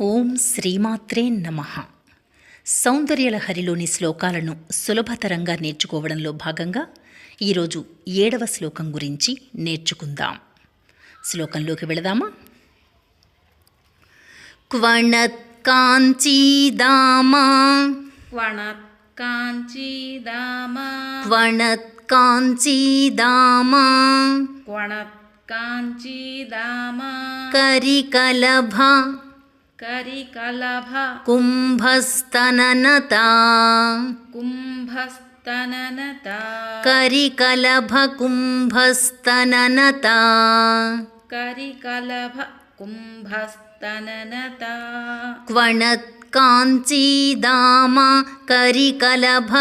ఓం శ్రీమాత్రే నమ. సౌందర్యలహరిలోని శ్లోకాలను సులభతరంగా నేర్చుకోవడంలో భాగంగా ఈరోజు ఏడవ శ్లోకం గురించి నేర్చుకుందాం. శ్లోకంలోకి వెళదామా? క్వణత్కాంచీదామా. క్వణత్కాంచీదామా. క్వణత్కాంచీదామా. క్వణత్కాంచీదామా. కరికలభ. करिकलभ। कुम्भस्तननता। कुम्भस्तननता। करिकलभकुम्भस्तननता करिकलभ कुम्भस्तननता। क्वणत् काञ्चीदामा करिकलभ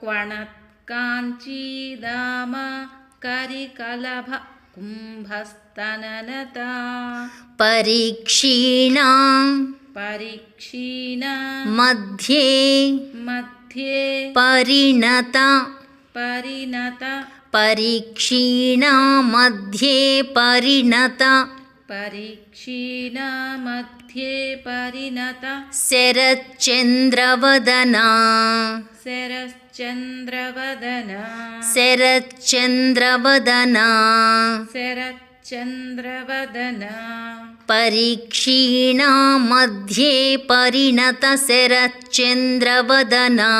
क्वणत् काञ्ची दामा करिकलभ कुम्भस् तननता। परीक्षीणा परीक्षीणा। मध्ये मध्ये। परिणता। परिणता। परीक्षीणा मध्ये परिणता। परीक्षीणा मध्ये परिणता। शरच्चन्द्रवदना। शरच्चन्द्रवदना। शरच्चन्द्रवदना। शरत् चन्द्रवदना। परीक्षीणा मध्ये परिणत शरच्चन्द्रवदना।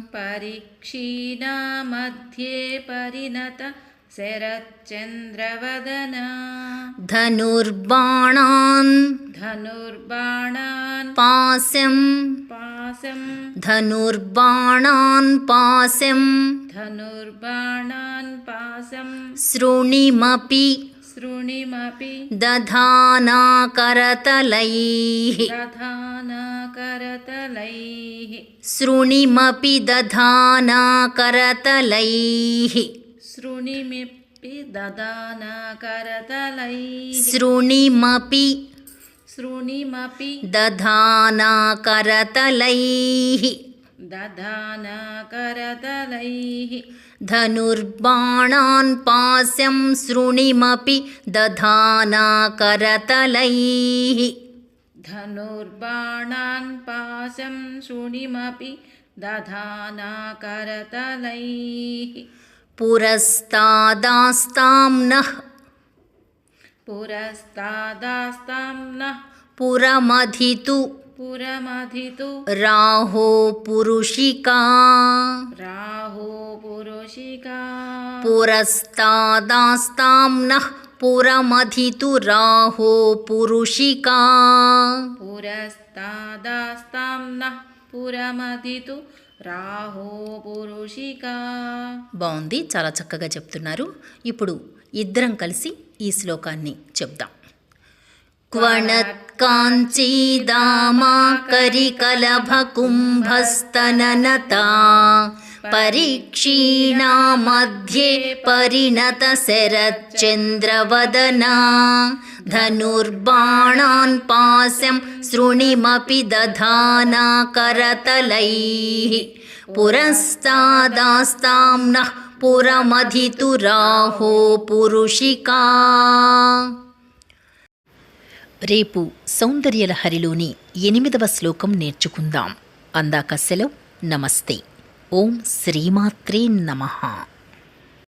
परीक्षीणा मध्ये परिणत शरच्चन्द्रवदना। धनुर्बाणान् धनुर्बाणान् पाशं पाशम्। धनुर्बाणान् पाशम्। धनुर्बाणान् पाशम्। शृणिमपि तृणिमपि दधानाकरतलैः दधानाकरतलैः शृणिमपि दधानाकरतलैः शृणिमिपि दधानाकरतलैः शृणिमपि शृणिमपि दधानाकरतलैः दधानकरतलैः धनुर्बाणान् पास्यं सृणिमपि दधानाकरतलैः धनुर्बाणान् पाशं शृणिमपि दधानाकरतलैः पुरस्तादास्तां नः पुरस्तादास्तां नः पुरमधितु पुरमधितु రాహో పురుషికా राहो पुरुषिका పురస్తాదాస్తాం నః పురమధితు రాహో పురుషికా पुरस्तादास्तां नः पुरमधितु राहो पुरुषिका బాగుంది చాలా చక్కగా చెప్తున్నారు ఇప్పుడు ఇద్దరం కలిసి ఈ శ్లోకాన్ని చెప్దాం क्वणत्काञ्चीदामाकरिकलभकुम्भस्तननता। परीक्षीणामध्ये परिणतशरच्चन्द्रवदना। धनुर्बाणान्पाशं शृणिमपि दधाना करतलैः पुरस्तादास्तां नः पुरमधितुराहो पुरुषिका। రేపు సౌందర్యలహరిలోని ఎనిమిదవ శ్లోకం నేర్చుకుందాం. అందాక సెలవు. నమస్తే. ఓం శ్రీమాత్రే నమః.